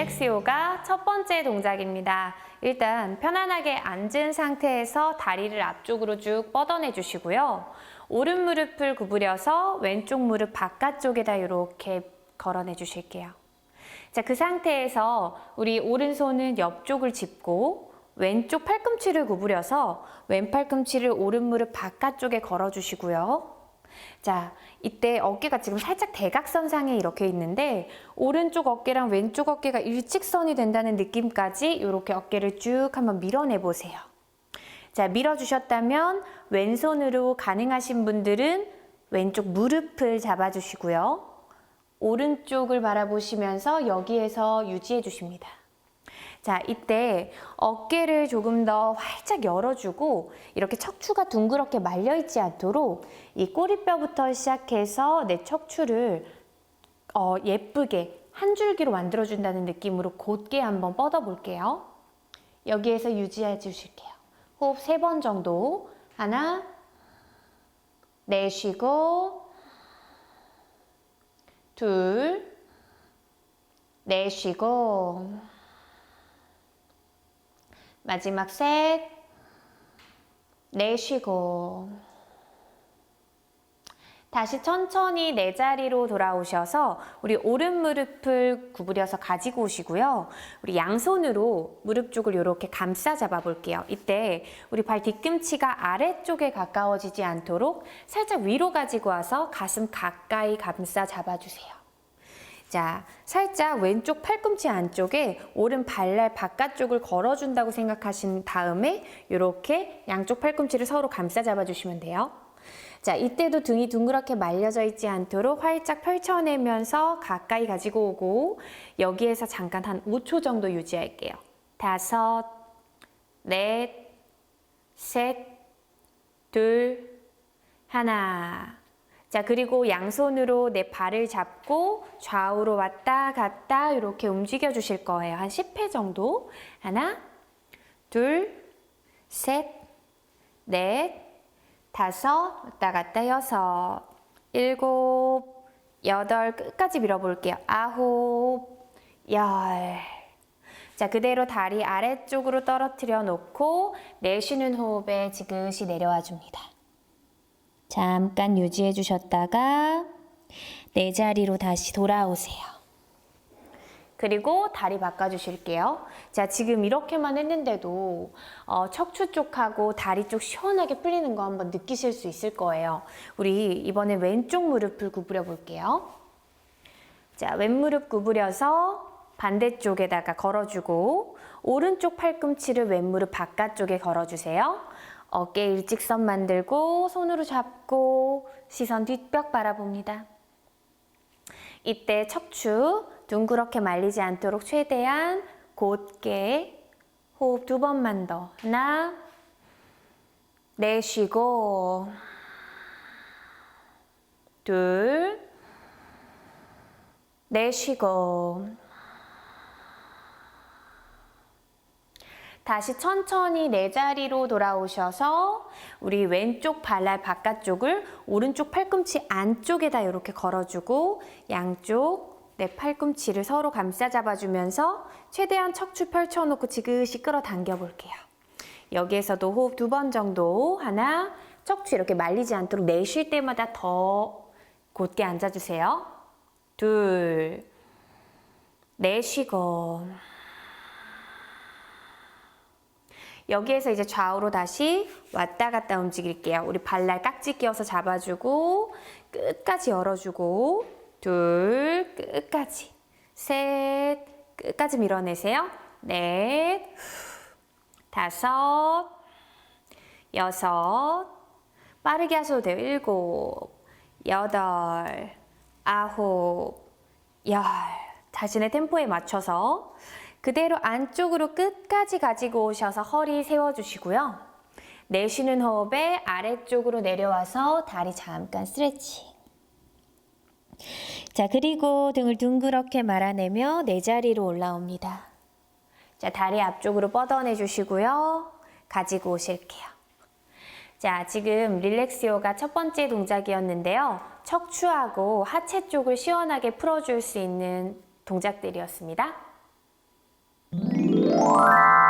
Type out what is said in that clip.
릴렉스 요가 첫 번째 동작입니다. 일단 편안하게 앉은 상태에서 다리를 앞쪽으로 쭉 뻗어내 주시고요. 오른 무릎을 구부려서 왼쪽 무릎 바깥쪽에다 이렇게 걸어내 주실게요. 자, 그 상태에서 우리 오른손은 옆쪽을 짚고 왼쪽 팔꿈치를 구부려서 왼 팔꿈치를 오른 무릎 바깥쪽에 걸어 주시고요. 자, 이때 어깨가 지금 살짝 대각선상에 이렇게 있는데 오른쪽 어깨랑 왼쪽 어깨가 일직선이 된다는 느낌까지 이렇게 어깨를 쭉 한번 밀어내 보세요. 자, 밀어주셨다면 왼손으로 가능하신 분들은 왼쪽 무릎을 잡아주시고요. 오른쪽을 바라보시면서 여기에서 유지해 주십니다. 자, 이때 어깨를 조금 더 활짝 열어주고 이렇게 척추가 둥그렇게 말려있지 않도록 이 꼬리뼈부터 시작해서 내 척추를 어, 예쁘게 한 줄기로 만들어준다는 느낌으로 곧게 한번 뻗어볼게요. 여기에서 유지해 주실게요. 호흡 세 번 정도. 하나, 내쉬고, 둘, 내쉬고, 마지막 셋, 내쉬고, 다시 천천히 내 자리로 돌아오셔서 우리 오른 무릎을 구부려서 가지고 오시고요. 우리 양손으로 무릎 쪽을 이렇게 감싸 잡아 볼게요. 이때 우리 발 뒤꿈치가 아래쪽에 가까워지지 않도록 살짝 위로 가지고 와서 가슴 가까이 감싸 잡아 주세요. 자, 살짝 왼쪽 팔꿈치 안쪽에 오른 발날 바깥쪽을 걸어준다고 생각하신 다음에 이렇게 양쪽 팔꿈치를 서로 감싸 잡아주시면 돼요. 자, 이때도 등이 둥그렇게 말려져 있지 않도록 활짝 펼쳐내면서 가까이 가지고 오고 여기에서 잠깐 한 5초 정도 유지할게요. 다섯, 넷, 셋, 둘, 하나. 자, 그리고 양손으로 내 발을 잡고 좌우로 왔다 갔다 이렇게 움직여 주실 거예요. 한 10회 정도. 하나, 둘, 셋, 넷, 다섯, 왔다 갔다 여섯, 일곱, 여덟, 끝까지 밀어볼게요. 아홉, 열. 자, 그대로 다리 아래쪽으로 떨어뜨려 놓고 내쉬는 호흡에 지그시 내려와 줍니다. 잠깐 유지해 주셨다가 내 자리로 다시 돌아오세요. 그리고 다리 바꿔주실게요. 자, 지금 이렇게만 했는데도 어, 척추 쪽하고 다리 쪽 시원하게 풀리는 거 한번 느끼실 수 있을 거예요. 우리 이번에 왼쪽 무릎을 구부려 볼게요. 자, 왼무릎 구부려서 반대쪽에다가 걸어주고 오른쪽 팔꿈치를 왼무릎 바깥쪽에 걸어주세요. 어깨 일직선 만들고 손으로 잡고 시선 뒷벽 바라봅니다. 이때 척추 둥그렇게 말리지 않도록 최대한 곧게 호흡 두 번만 더. 하나, 내쉬고, 둘, 내쉬고, 다시 천천히 내 자리로 돌아오셔서 우리 왼쪽 발날 바깥쪽을 오른쪽 팔꿈치 안쪽에다 이렇게 걸어주고 양쪽 내 팔꿈치를 서로 감싸 잡아주면서 최대한 척추 펼쳐놓고 지그시 끌어당겨 볼게요. 여기에서도 호흡 두 번 정도 하나 척추 이렇게 말리지 않도록 내쉴 때마다 더 곧게 앉아주세요. 둘 내쉬고 여기에서 이제 좌우로 다시 왔다 갔다 움직일게요. 우리 발날 깍지 끼워서 잡아주고 끝까지 열어주고 둘 끝까지 셋 끝까지 밀어내세요. 넷 다섯 여섯 빠르게 하셔도 돼요. 일곱 여덟 아홉 열 자신의 템포에 맞춰서 그대로 안쪽으로 끝까지 가지고 오셔서 허리 세워주시고요. 내쉬는 호흡에 아래쪽으로 내려와서 다리 잠깐 스트레칭. 자, 그리고 등을 둥그렇게 말아내며 내 자리로 올라옵니다. 자, 다리 앞쪽으로 뻗어내 주시고요. 가지고 오실게요. 자, 지금 릴렉스 요가 첫 번째 동작이었는데요. 척추하고 하체 쪽을 시원하게 풀어줄 수 있는 동작들이었습니다. Música